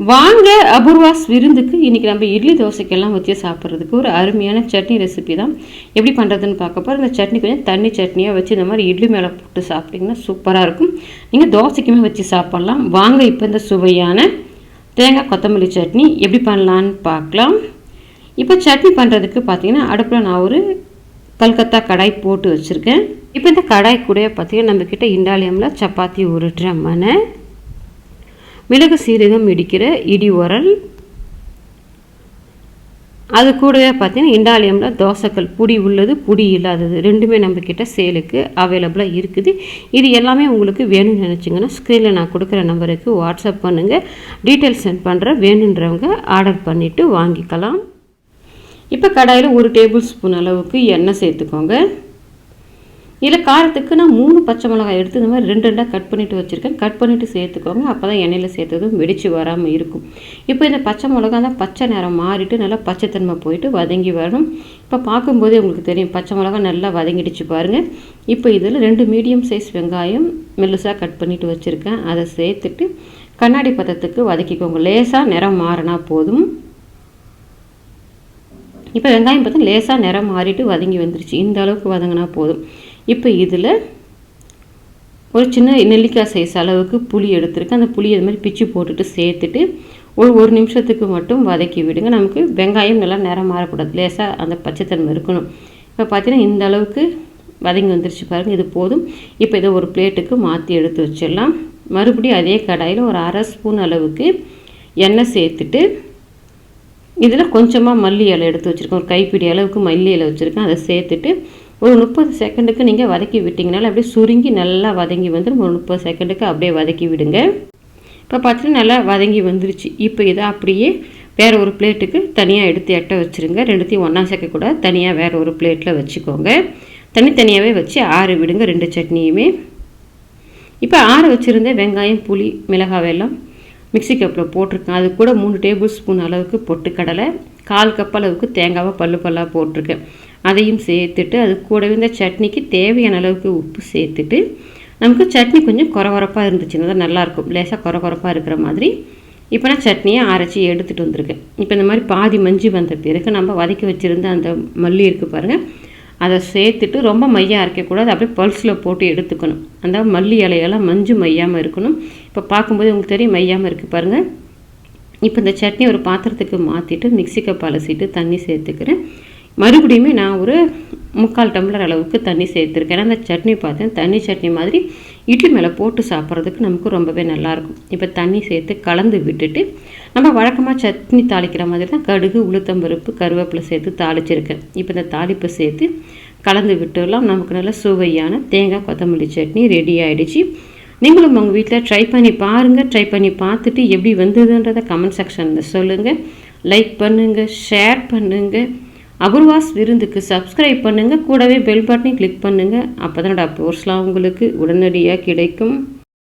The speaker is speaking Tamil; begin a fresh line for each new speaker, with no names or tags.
வாங்க அபூர்வாஸ் விருந்துக்கு இன்றைக்கி நம்ம இட்லி தோசைக்கெல்லாம் வச்சு சாப்பிட்றதுக்கு ஒரு அருமையான சட்னி ரெசிபி தான். எப்படி பண்ணுறதுன்னு பார்க்க போகிறோம் இந்த சட்னி கொஞ்சம் தண்ணி சட்னியாக வச்சு இந்த மாதிரி இட்லி மேலே போட்டு சாப்பிட்டிங்கன்னா சூப்பராக இருக்கும். நீங்கள் தோசைக்குமே வச்சு சாப்பிட்லாம். வாங்க இப்போ இந்த சுவையான தேங்காய் கொத்தமல்லி சட்னி எப்படி பண்ணலான்னு பார்க்கலாம். இப்போ சட்னி பண்ணுறதுக்கு பார்த்தீங்கன்னா அடுப்பில் நான் ஒரு கல்கத்தா கடாய் போட்டு வச்சுருக்கேன். இப்போ இந்த கடாய் கூட பார்த்தீங்கன்னா நம்மக்கிட்ட இண்டாலியமில் சப்பாத்தி உருட்டுற மனை மிளகு சீரகம் இடிக்கிற இடி உரல். அது கூடவே பார்த்தீங்கன்னா இண்டாலியமில் தோசைக்கல் புடி உள்ளது புடி இல்லாதது ரெண்டுமே நம்மக்கிட்ட சேலுக்கு அவைலபிளாக இருக்குது. இது எல்லாமே உங்களுக்கு வேணும்னு நினச்சிங்கன்னா ஸ்க்ரீனில் நான் கொடுக்குற நம்பருக்கு வாட்ஸ்அப் பண்ணுங்கள் டீட்டெயில்ஸ் சென்ட் பண்ணுறேன் வேணுன்றவங்க ஆர்டர் பண்ணிவிட்டு வாங்கிக்கலாம். இப்போ கடாயில் ஒரு டேபிள் ஸ்பூன் அளவுக்கு எண்ணெய் சேர்த்துக்கோங்க. இதில் காரத்துக்கு நான் மூணு பச்சை மிளகாய் எடுத்து இந்த மாதிரி ரெண்டு ரெண்டாக கட் பண்ணிவிட்டு வச்சுருக்கேன். கட் பண்ணிவிட்டு சேர்த்துக்கோங்க. அப்போ தான் எண்ணெயில் சேர்த்ததும் வெடிச்சு வராமல் இருக்கும். இப்போ இந்த பச்சை மிளகா தான் பச்சை நிறம் மாறிட்டு நல்லா பச்சைத்தன்மை போயிட்டு வதங்கி வரணும். இப்போ பார்க்கும்போதே உங்களுக்கு தெரியும் பச்சை மிளகா நல்லா வதங்கிடுச்சு பாருங்கள் இப்போ இதில் ரெண்டு மீடியம் சைஸ் வெங்காயம் மெல்லுசாக கட் பண்ணிவிட்டு வச்சுருக்கேன். அதை சேர்த்துட்டு கண்ணாடி பதத்துக்கு வதக்கிக்கோங்க. லேசாக நிறம் மாறினா போதும். இப்போ வெங்காயம் பார்த்தா லேசாக நிறம் மாறிட்டு வதங்கி வந்துருச்சு. இந்த அளவுக்கு வதங்கினா போதும். இப்போ இதில் ஒரு சின்ன நெல்லிக்காய் சைஸ் அளவுக்கு புளி எடுத்துருக்கேன் அந்த புளி அது மாதிரி பிச்சு போட்டுட்டு சேர்த்துட்டு ஒரு ஒரு நிமிஷத்துக்கு மட்டும் வதக்கி விடுங்க. நமக்கு வெங்காயம் நல்லா நிறம் மாறக்கூடாது. லேசாக அந்த பச்சைத்தன்மை இருக்கணும். இப்போ பார்த்தீங்கன்னா இந்த அளவுக்கு வதங்கி வந்துருச்சு பாருங்கள் இது போதும். இப்போ இதை ஒரு பிளேட்டுக்கு மாற்றி எடுத்து வச்சிடலாம். மறுபடியும் அதே கடாயில் ஒரு அரை ஸ்பூன் அளவுக்கு எண்ணெய் சேர்த்துட்டு இதில் கொஞ்சமாக மல்லி இலை எடுத்து வச்சுருக்கேன் ஒரு கைப்பிடி அளவுக்கு மல்லி இலை வச்சுருக்கேன். அதை சேர்த்துட்டு ஒரு முப்பது செகண்டுக்கு நீங்கள் வதக்கி விட்டிங்கனால அப்படியே சுருங்கி நல்லா வதங்கி வந்துடும் ஒரு முப்பது செகண்டுக்கு அப்படியே வதக்கி விடுங்க. இப்போ பார்த்தீங்கன்னா நல்லா வதங்கி வந்துருச்சு. இப்போ இதை அப்படியே வேறு ஒரு பிளேட்டுக்கு தனியாக எடுத்து எட்ட வச்சுருங்க. ரெண்டுத்தையும் ஒன்றா சேர்க்கக்கூடாது தனியாக வேறு ஒரு பிளேட்டில் வச்சுக்கோங்க. தனித்தனியாகவே வச்சு ஆற விடுங்க ரெண்டு சட்னியுமே. இப்போ ஆற வச்சுருந்த வெங்காயம் புளி மிளகாய் வெல்லம் மிக்சி கப்பில் போட்டிருக்கேன். அது கூட மூணு டேபிள் ஸ்பூன் அளவுக்கு பொட்டுக்கடலை கால் கப் அளவுக்கு தேங்காவை பல்லு பல்லாக போட்டிருக்கேன். அதையும் சேர்த்துட்டு அது கூடவே இந்த சட்னிக்கு தேவையான அளவுக்கு உப்பு சேர்த்துட்டு நமக்கு சட்னி கொஞ்சம் குறவரப்பாக இருந்துச்சுன்னா தான் நல்லாயிருக்கும். லேசாக குறகுறப்பாக இருக்கிற மாதிரி. இப்போ நான் சட்னியை அரைச்சி எடுத்துகிட்டு வந்திருக்கேன். இப்போ இந்த மாதிரி பாதி மஞ்சு வந்த பிறகு நம்ம வதக்கி வச்சுருந்த அந்த மல்லி இருக்குது பாருங்கள் அதை சேர்த்துட்டு ரொம்ப மையாக அரைக்கக்கூடாது. அப்படியே பல்ஸில் போட்டு எடுத்துக்கணும். அந்த மல்லி இலையெல்லாம் மஞ்சு மையாமல் இருக்கணும். இப்போ பார்க்கும்போது உங்களுக்கு தெரியும் மையாமல் இருக்குது பாருங்கள் இப்போ இந்த சட்னி ஒரு பாத்திரத்துக்கு மாற்றிட்டு மிக்சி கப் அலசிட்டு தண்ணி சேர்த்துக்கிறேன். மறுபடியுமே நான் ஒரு முக்கால் டம்ளர் அளவுக்கு தண்ணி சேர்த்துருக்கேன். ஏன்னா அந்த சட்னி பார்த்தேன். தண்ணி சட்னி மாதிரி இட்லி மேலே போட்டு சாப்பிட்றதுக்கு நமக்கு ரொம்பவே நல்லாயிருக்கும் இப்போ தண்ணி சேர்த்து கலந்து விட்டுட்டு நம்ம வழக்கமாக சட்னி தாளிக்கிற மாதிரி தான் கடுகு உளுத்தம்பருப்பு கருவேப்பிலை சேர்த்து தாளிச்சிருக்கேன். இப்போ இந்த தாளிப்பை சேர்த்து கலந்து விட்டுலாம் நமக்கு நல்ல சுவையான தேங்காய் கொத்தமல்லி சட்னி ரெடி ஆகிடுச்சு நீங்களும் உங்கள் வீட்டில் ட்ரை பண்ணி பாருங்கள் ட்ரை பண்ணி பார்த்துட்டு எப்படி வந்ததுன்றதை கமெண்ட் செக்ஷனில் சொல்லுங்கள் லைக் பண்ணுங்கள் ஷேர் பண்ணுங்கள் அகுர்வாஸ் விருந்துக்கு சப்ஸ்கிரைப் பண்ணுங்கள் கூடவே பெல் பட்டனை கிளிக் பண்ணுங்கள் அப்போ தான் அப்ரோர்ஸ்லாம் உங்களுக்கு உடனடியாக கிடைக்கும்.